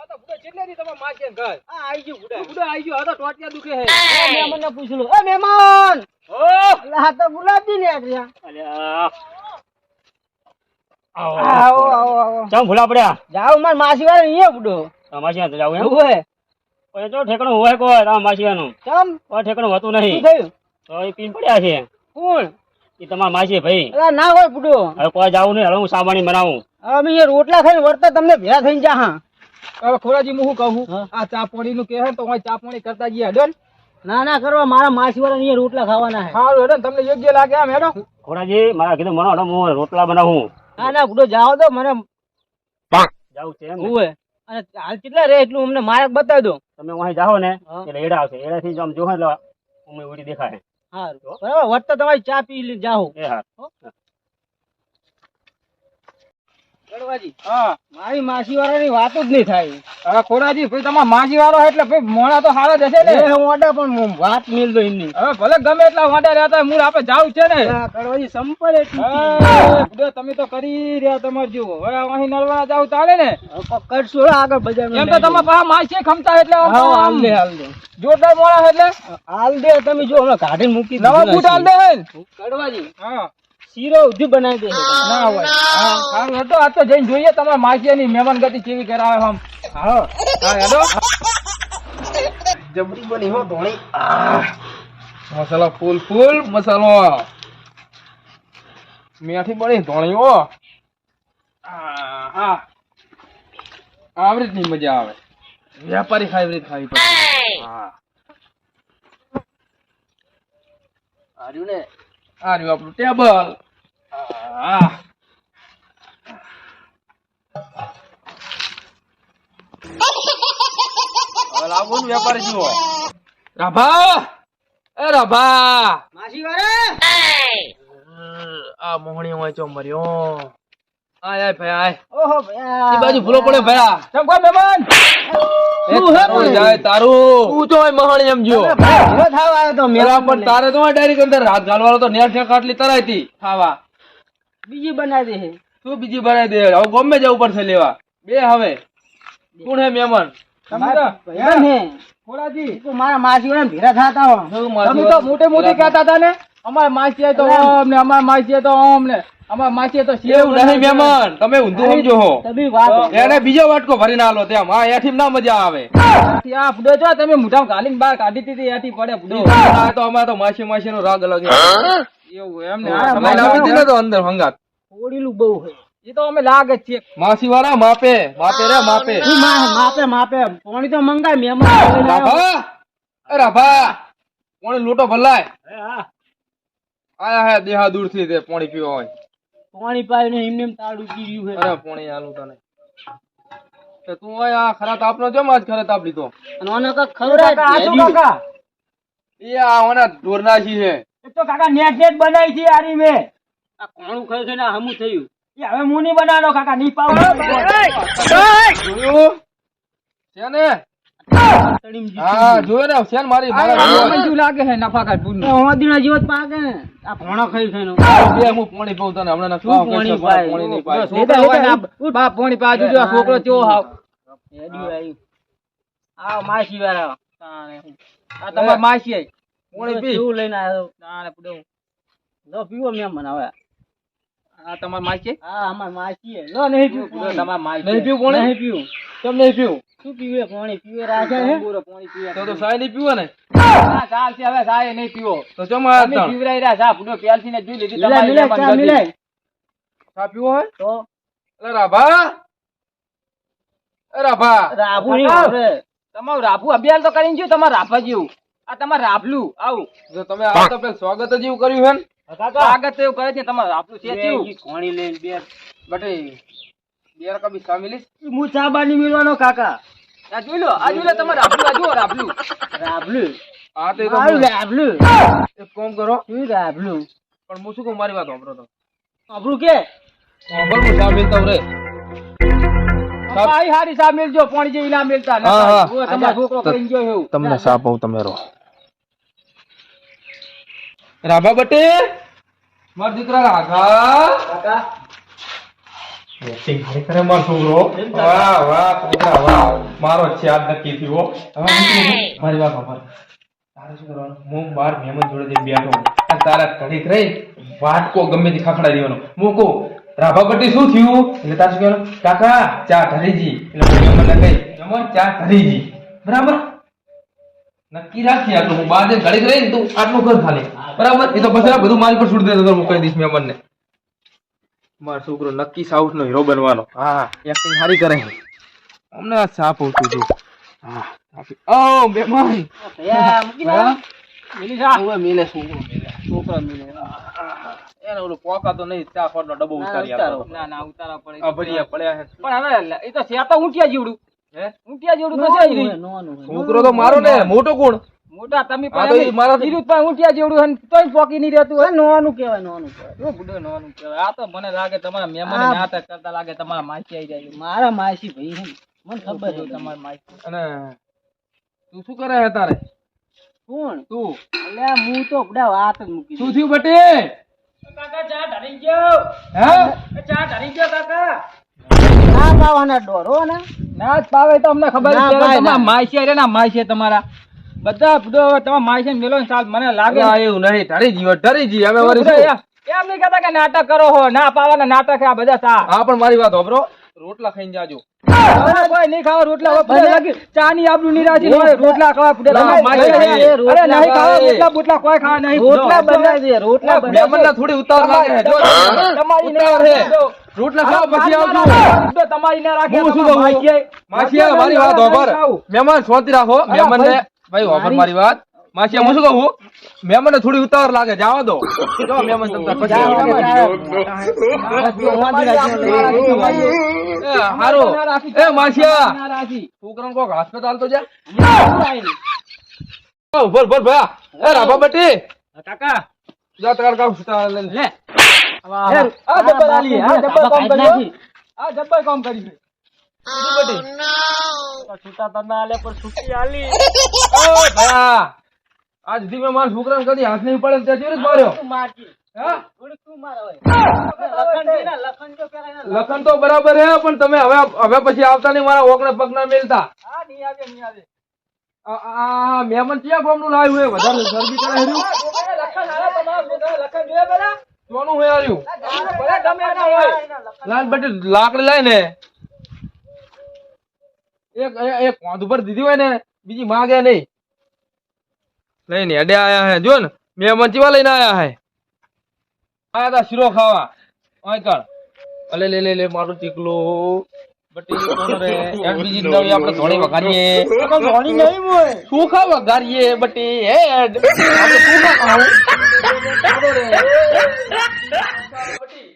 હા તો બુડા કેટલે દી તમારમાં છે ઘર? આ આઈ ગયું બુડા બુડા આઈ ગયો હા તો ટોટિયા દુખે હે. એ! મહેમાનને પૂછી લો એ મહેમાન ઓ અલા તો ગુલાબજી ને આટર્યા અલ્યા આવો આવો આવો. આવો ચમ ભૂલા પડ્યા. જાવ માર માસી વાળા અહીંયા બુડો તમારે ત્યાં જાવ એમ? ઓય ઓય તો ઠેકણું હોય કોઈ તમારા માસીયાનું ચમ કોઈ ઠેકણું હોતું નહીં. થયું? તો એ પીન પડ્યા છે. કોણ? એ તમારા માસી ભાઈ. અલા ના હોય બુડો હવે કોઈ જાવું નહીં હવે હું સામાણી બનાવું. અમે રોટલા ખાઈને વર્તા તમને ભેળા થઈને જા હા હવે ખોરાજી હું શું કહું? આ ચા પાણી નું કહે તો ચા પાણી કરતા જઈએ હેડો ના. ના કરવા મારા માસી વાળા અહીંયા રોટલા ખાવાના હે સારું હેડો તમને યોગ્ય લાગે આમ હેડો. ખોરાજી મારા કીધું મને હેડો હું રોટલા બનાવું. ના ના ગુડો જાઓ તો મને જાવ છે એમ હું અને હાલ કેટલા રે એટલું અમને માર્ગ બતાવી દો તમે અહીં જાઓ ને એટલે એડા આવશે. એડાથી થી આમ જોહે એટલે ઉમે ઉડી દેખાય હારું. બરાબર વળતા તમારી ચા પી લઈ જાઓ. એ હા. ગણવાજી હા. મારી વાતો જ નહીં થાય. હા ખોરાજી ભાઈ તમારા માજી વાળો એટલે ભાઈ મોડા તો હારા જશે ને. એ મોઢા પણ વાત મિલ દો ઇની હવે ભલે ગમે એટલા વાંડા રહેતા મૂળ આપણે જાવું છે ને. કડવાજી સંપલ એટલી તમે તો કરી રહ્યા તમારે જુઓ. હવે અહીં નળવાના જાવ ચાલે ને. કરશો આગળ બજાર એમ તો તમે પાછા માસી ખમતા એટલે હાલ દે હાલ દે. જોરદાર મોડા એટલે. હાલ દે તમે જો હમણાં કાઢીને મૂકી નવા બૂટ હાલ દે હે કડવાજી હા. શીરો ઉધી બનાવી દે. ના હોય. હા સારું હેડો આ તો જઈને જોઈએ તમારા માસીની મહેમાન ગતિ કેવી કરાવે આમ. હા હા હેડો જબરી બની હો ધોણી. મસાલા ફૂલ ફૂલ મસાલો. મેઠી બની ધોણી હો. હા. આવી રીતની મજા આવે. વ્યાપારી ખાય એવી રીત ખાવી પડે. હા. આર્યું ને? આ રહ્યું આપણું ટેબલ. લાવો ને વેપારી જુઓ. રાભા! એ રાભા! માસી વારે! આ મોહણી હોય ચો મર્યો. આય આય ભાઈ આય. ઓહો એ બાજુ ભૂલો પડે ભયા ચમકો મહેમાન? બીજી બનાવી દે તું બીજી બનાવી દે. હવે ગમે જવું પડશે લેવા. બે હવે. કોણ હે મહેમાન? તમે તો ભયા ને ખોડાજી તું મારા માસી ભેરા થતા મોટે મોટે કહેતા હતા ને? અમારા માસી તો અમારા માસી તો ઓમ ને અમારા માસી તો સેવ નહીં મહેમાન તમે ઊંધું સમજો હો. એને બીજો વાટકો ભરીને આલો તેમ. હા એથી ના મજા આવે. આ ફૂડો છો તમે મોઢામાં ગાલીને બહાર કાઢી દીધી એથી પડે ફૂડો. આ તો અમારે તો માસી માસી નો રાગ અલગ એવું એમ ને. તમે લાવી દીધો તો અંદર હંગાત. ઓડીલું બહુ હે એ તો અમે લાગે જ છીએ. માસી વાળા માપે માપે રે માપે. માપે માપે. પોણી તો મંગાય મહેમાન. રાભા. રાભા. પોણી લોટો ભલાય આયા હે. દેહા દૂરથી તે પોણી પીવા હોય. પાણી પાઈને એમને એમ ઉકી પીર્યું છે અરે પાણી આલું તને તે તું આ ખરા તાપનો જેમ આજ ખરા તાપ લીધો અને ઓને કાંઈક કાકા એ આ ઓના ઢોરનાશી છે તો કાકા નેટ નેટ બનાવી છે આરી મે આ કોણું ખાય છે ને હમું થયું એ હવે હું નહીં બનાવવાનો કાકા નહીં પાવ છે ને હા જોયું ને છે ને મારી મારા લાગે છે નફા કાઢ પૂન હોદીના જેવો પાકે આ ભોણો ખાઈ ખાઈને બે હું પોણી પાઉં તને હમણાં નથી શું પોણી પાય? પોણી નહીં પાય. લેતા, છોકરો હોય ને લેતા. આ બાપ પોણી પાય જોજો આ છોકરો કેવો હાવ હેડ્યું આવ્યું. આ માસી વાળા આ તમાર માસી આઈ. પોણી પી લઈને આવ્યો. લો પીવો મેં બનાવે આ તમાર માસી હા અમાર માસી. લો નહીં પીવું પાણી. તમાર માસી નહીં પીવું પોણી? નહીં પીવું. તમ નહીં પીવું? શું પીવે? પાણી પીવે રાખે હે? તો તો સાય નહીં પીવો ને? હા, ચાલશે હવે સાય નહીં પીવો. તો જો મારા તમે? પીવરાઈ રહ્યા ચા ફૂટો પ્યાલથી ને જોઈ લીધી તમારી મિલાય ચા મિલે. ચા પીવો હે તો? અરે રાભા! રાભા રાભુ કાકા. તમારું રાભુ અભિયાન તો કરીને જો તમારે રાભા જેવું. આ તમારે રાભલું. આવું. જો તમે આ તો પેલ સ્વાગત જ એવું કર્યું હે ને સ્વાગત તો એવું કરે છે તમારે. આપણું છે કેવું? બે કોણી લઈને બે બટે બેર કભી શામિલ હું ચા બાની મિલવાનો કાકા. આ જોઈ લો આ જોઈ લો તમારે. આપણું આ જુઓ રાફલું રાબલું. આ તો હું- એક કામ કરો. શું રાબલું? પણ હું શું કહું મારી વાત સાંભળો તો. આપણું કે? સાંભળ હું શામિલ તો રે. આઈ હારી સા જો પાણી જેવી ના મેલતા. હા, હા. જુઓ, તમારો છોકરો કરીને ગયો તમને સાપ હું તમે રહો. રાભા બટે. માર દીકરા રાઘા. મારો નક્કી થયું મારી વાત તારે શું કરવાનું? હું બાર મહેમાન જોડે જઈને બેઠો અને તારા ઘડીક રહી વાટકો ગમે તે ખખડાઈ દેવાનો. કહું રાભાપટ્ટી શું થયું? એટલે તારે શું કહેવાનું? કાકા ચા ઢરીજી એટલે કહી ચા ઢરીજી બરાબર? નક્કી રાખી આટલું હું બાર જઈને ઘડીક રહી તું આટલું કર ખાલી. બરાબર? એ તો પછી બધું મારી પર છૂટ દેતો તો હું કહી દઈશ મહેમાનને મારો છોકરો નક્કી સાઉથ નો હીરો બનવાનો. હા એક્ટિંગ સારી કરે અમને આ સાપ આવતું છું હા. ઓ મહેમાન ભૈયા, મૂકી દો. મિલી જા. હવે મિલે છોકરો મિલે. છોકરો મિલે. એને ઓલું પોકા તો નહીં ચા ફોડનો ડબ્બો ઉતારી. આપો ના ના ઉતારા પડે. આ પડ્યા છે. પણ હવે એ તો છે તો ઊંટિયા જેવડું. છોકરો તો મારો ને મોટો કોણ? મોટા તમે તો ઈ મારાથી- ઈરું પણ ઊંટિયા જેવડું તોય પોકી નહીં રહેતું હોય નોનું કહેવાય, નોનું કહેવાય. બુડો નવાનું કહેવાય. આ તો મને લાગે તમારા મહેમાન નાટક કરતા લાગે તમારા માસી આવી જાય મારા માસી ભાઈ મને ખબર છે તમારા માસી. અને તું શું કરે છે તારે? કોણ? તું. અલ્યા હું તો બધા વાત જ મૂકી શું થયું બટે? કાકા ચા ઢળી ગયો. હે? ચા ઢળી ગયો કાકા. દીધી. ના પાવાના ડોરો ને? ના જ પાવે તો અમને ખબર છે. માસી અરે ના માસી તમારા. બધા તમારા માસી મેલો ને સાલ મને લાગે એવું નહીં ઢરી જી ઢરી જી હવે? એમ નહીં કહેતા કે નાટક કરો હો. ના પાવાના નાટક આ બધા સા હા પણ મારી વાત હોભરો. રોટલા ખાઈને જાજો. હવે કોઈ નહીં ખાવા રોટલા હવે પૂરા લાગી. ચા ની આબરૂ નહીં રાખી હોય રોટલા ખાવા પૂરા ના, લાગી. મારે અરે ખાઈએ. અરે નહીં ખાવા ખાઈએ. રોટલા બોટલા કોઈ ખાવા નહીં. રોટલા જો, બનાવી દે રોટલા ના, બનાવી મહેમાનના થોડી ઉતાવળ લાગે છે. જો, તમારી ને ઉતાવળ છે. જો. રોટલા ખાવા પછી ના, આવજો. ના, ના, જો તમારી ને રાખી હું શું તમારા કહું? માસીએ- માસીયા, મારી વાત હોભર. મહેમાન શાંતિ રાખો. મહેમાનને ભાઈ હોભર મારી વાત. માસીયા હું શું કહું? મહેમાનને થોડી ઉતાવળ લાગે જાવા દો. જો મહેમાન તમ તાર પછી જાવા દે, આવજો. એ, હારો. એ માસીયા છોકરાને કોક હોસ્પિટલ તો જા. ઉભર ઉભર ભયા. એ રાભા બટી કાકા. જા તગાર કામ હોસ્પિટલ લઈને. લે આ જબ્બર આલી, આ કામ. આ કામ આજ સુધી મેં મારા છોકરાને કદી હાથ નહીં પડે ત્યાં કેવી રીતે માર્યો? હા? તું મારે લખન તો બરાબર હે પણ તમે હવે હવે પછી આવતા નહીં મારા ઓકણે પગના મેલતા. આ નહીં આવે, નહીં આવે. આ- આ ક્યાં ફોર્મનું લાવ્યું હે? વધારે શરદી કરે હેર્યું લખન હારા તમારા છોકરાને લખન જોયા પેલા? સોનું હે હાર્યું ભલે ગમે એના હોય. લાલ બટી લાકડી લાય ને. એક એક- કોંધ ઉપર દીધી હોય ને બીજી માગે નહીં. લઈને હેડે આયા હે જો ને? મહેમાન ચેવા લઈને આયા હે. આયા તા શીરો ખાવા. કણ. અલે લે લે લે મારું ચીકલો. બટી કોણ રે? યાર બીજી નવી આપણે ધોણી નહીં મોય સુખા વઘારીએ બટી? હેડ. આપણે સુખા ખાવું?